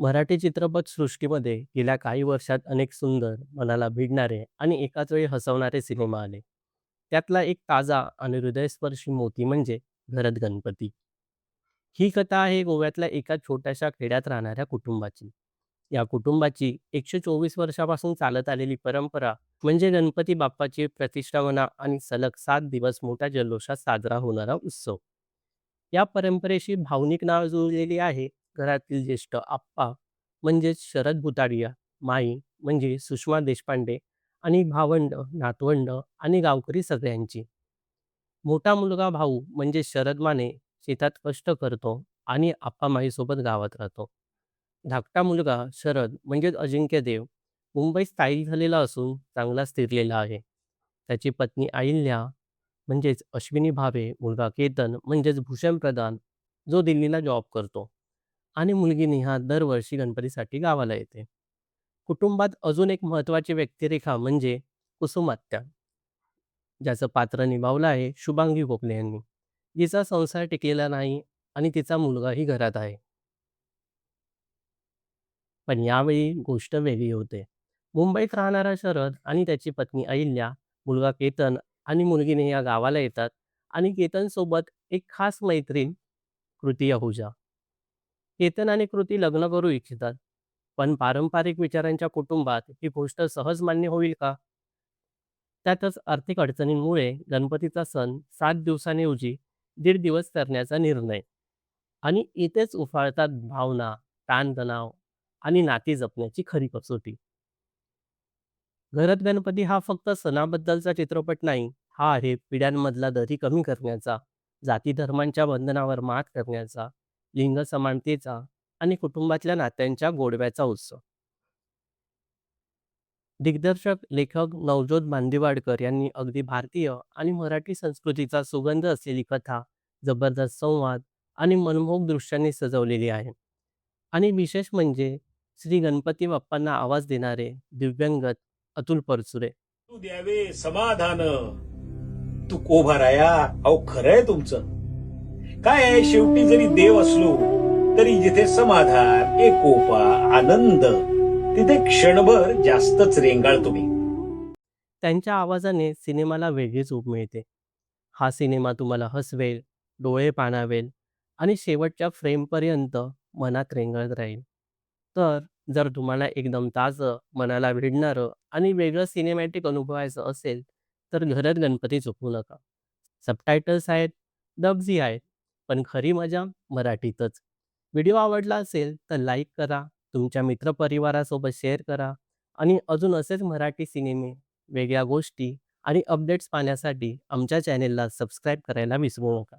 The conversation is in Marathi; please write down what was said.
मराठी चित्रपट सृष्टीमध्ये गेल्या काही वर्षात अनेक सुंदर, मनाला भिडणारे आणि एकाच वेळी हसवणारे सिनेमा आले. त्यातला एक ताजा आणि हृदयस्पर्शी मोती म्हणजे घरात गणपती. ही कथा आहे गोव्यातल्या एका छोट्याशा खेड्यात राहणाऱ्या कुटुंबाची. या कुटुंबाची 124 वर्षापासून चालत आलेली परंपरा म्हणजे गणपती बाप्पाची प्रतिष्ठा म्हणा आणि सलग सात दिवस मोठ्या जल्लोषात साजरा होणारा उत्सव. या परंपरेशी भावनिक नाळ जुळलेली आहे घरातील ज्येष्ठ आप्पा म्हणजेच शरद भुताडिया, माई म्हणजे सुषमा देशपांडे आणि भावंड, नातवंड आणि गावकरी सगळ्यांची. मोठा मुलगा भाऊ म्हणजे शरद माने शेतात कष्ट करतो आणि आप्पा माईसोबत गावात राहतो. धाकटा मुलगा शरद म्हणजेच अजिंक्य देव मुंबईत स्थायिक झालेला असून चांगला स्थिरलेला आहे. त्याची पत्नी अहिल्या म्हणजेच अश्विनी भावे, मुलगा केतन म्हणजेच भूषण प्रधान जो दिल्लीला जॉब करतो आणि मुलगी नेहा दरवर्षी गणपतीसाठी गावाला येते. कुटुंबात अजून एक महत्त्वाची व्यक्तिरेखा म्हणजे कुसुमात्या, ज्याचं पात्र निभावलं आहे शुभांगी गोखले यांनी. जिचा संसार टिकलेला नाही आणि तिचा मुलगाही घरात आहे. पण यावेळी गोष्ट वेगळी होते. मुंबईत राहणारा शरद आणि त्याची पत्नी अहिल्या, मुलगा केतन आणि मुलगीने या गावाला येतात आणि केतनसोबत एक खास मैत्रीण कृती अहुजा. केतन आणि कृती लग्न करू इच्छितात. पण पारंपरिक विचारांच्या कुटुंबात ही गोष्ट सहज मान्य होईल का? त्यातच आर्थिक अडचणींमुळे गणपतीचा सण सात दिवसांऐवजी दीड दिवस करण्याचा निर्णय. आणि इथेच उफाळतात भावना, ताणतणाव आणि नाती जपण्याची खरी कसोटी. घरात गणपती हा फक्त सणाबद्दलचा चित्रपट नाही, हा आहे पिढ्यांमधला दरी कमी करण्याचा, जाती-धर्मांच्या बंधनावर मात करण्याचा, लिंग समानतेचा आणि कुटुंबातल्या नात्यांच्या गोडव्याचा उत्सव. दिग्दर्शक, लेखक नवजोत बांदिवाडकर यांनी अगदी भारतीय आणि मराठी संस्कृतीचा सुगंध असलेली कथा, जबरदस्त संवाद आणि मनमोहक दृश्यांनी सजवलेली आहे. आणि विशेष म्हणजे श्री गणपती बाप्पांना आवाज देणारे दिव्यंगत अतुल परसुरे तू द्यावे समाधान तू कोभाराया अहो खरंय तुमचं काय आहे शेवटी जरी देव असलो तरी जिथे समाधान एकोपा आनंद तिथे क्षणभर जास्तच रेंगाळ तुम्ही त्यांच्या आवाजाने सिनेमाला वेगळीच ऊब मिळते. हा सिनेमा तुम्हाला हसवेल, डोळे पाणावेल आणि शेवटच्या फ्रेमपर्यंत मनात रेंगाळत राहील. तर जर तुम्हाला एकदम ताजं, मनाला भिडणारं आणि वेगळं सिनेमॅटिक अनुभवायचं असेल, तर घरात गणपती चुकवू नका. सबटायटल्स आहेत, डब्सही आहेत, पण खरी मजा मराठीतच. व्हिडिओ आवडला असेल तर लाईक करा, तुमच्या मित्रपरिवारासोबत शेअर करा आणि अजून असेच मराठी सिनेमे, वेगळ्या गोष्टी आणि अपडेट्स पाहण्यासाठी आमच्या चॅनेलला सबस्क्राईब करायला विसरू नका.